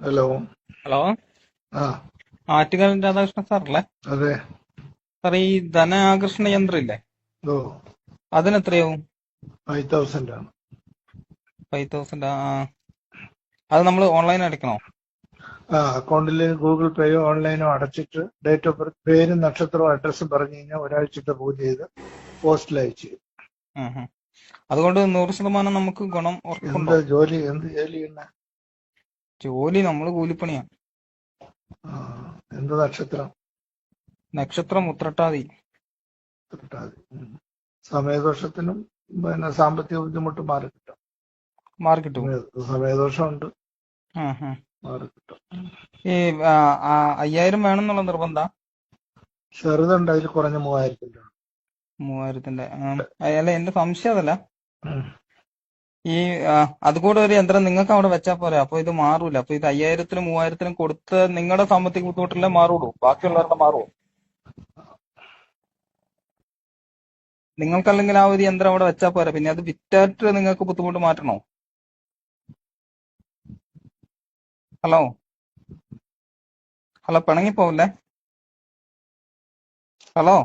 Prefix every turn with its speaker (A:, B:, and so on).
A: Hello.
B: Hello.
A: ആ.
B: ആറ്റുകാൽ രാധാകൃഷ്ണൻ സാറല്ലേ?
A: അതെ.
B: സാർ ഈ ധന ആകർഷണ യന്ത്രം ഇല്ലേ
A: ഓ.
B: അതിന് എത്രയാവും
A: ഫൈവ് തൗസൻഡ് ആണ്.
B: ഫൈവ് തൗസൻഡ് ആ അത് നമ്മൾ ഓൺലൈൻ അടയ്ക്കണോ?
A: ആ അക്കൗണ്ടിൽ ഗൂഗിൾ പേയോ ഓൺലൈനോ അടച്ചിട്ട് ഡേറ്റ് ഓഫ് ബർത്ത് പേരും നക്ഷത്രവും അഡ്രസ്സും പറഞ്ഞു കഴിഞ്ഞാൽ ഒരാഴ്ചത്തെ പൂജ ചെയ്ത് പോസ്റ്റിൽ അയച്ചു.
B: അതുകൊണ്ട് നൂറ് ശതമാനം നമുക്ക് ഗുണം
A: എന്ത് ജോലി എന്ത് ജോലി ചെയ്യുന്ന?
B: ജോലി നമ്മൾ കൂലിപ്പണിയാണ്
A: എന്താ നക്ഷത്രം
B: നക്ഷത്രം ഉത്രട്ടാതി
A: ഉത്രട്ടാതി. സമയദോഷത്തിനും പിന്നെ സാമ്പത്തിക ബുദ്ധിമുട്ട് മാറി കിട്ടും
B: മാറി കിട്ടും
A: സമയദോഷമുണ്ട്. മാറി കിട്ടും
B: ഈ അയ്യായിരം വേണമെന്നുള്ള നിർബന്ധ
A: ചെറുതുണ്ട് അതിൽ കുറഞ്ഞ മൂവായിരത്തിന്റെ.
B: മൂവായിരത്തിന്റെ. അല്ല എന്റെ സംശയം അതല്ല. ഈ അതുകൂടെ ഒരു യന്ത്രം നിങ്ങൾക്ക് അവിടെ വെച്ചാൽ പോരെ. അപ്പൊ ഇത് മാറൂല. അപ്പൊ ഇത് അയ്യായിരത്തിനും മൂവായിരത്തിനും കൊടുത്ത് നിങ്ങളുടെ സാമ്പത്തിക ബുദ്ധിമുട്ടിലെ മാറുള്ളൂ. ബാക്കിയുള്ളവരുടെ മാറുമോ നിങ്ങൾക്കല്ലെങ്കിൽ ആ ഒരു യന്ത്രം അവിടെ വെച്ചാൽ പോരാ. പിന്നെ അത് വിറ്റായിട്ട് നിങ്ങൾക്ക് ബുദ്ധിമുട്ട് മാറ്റണോ? ഹലോ? ഹലോ പിണങ്ങി പോവില്ലേ ഹലോ?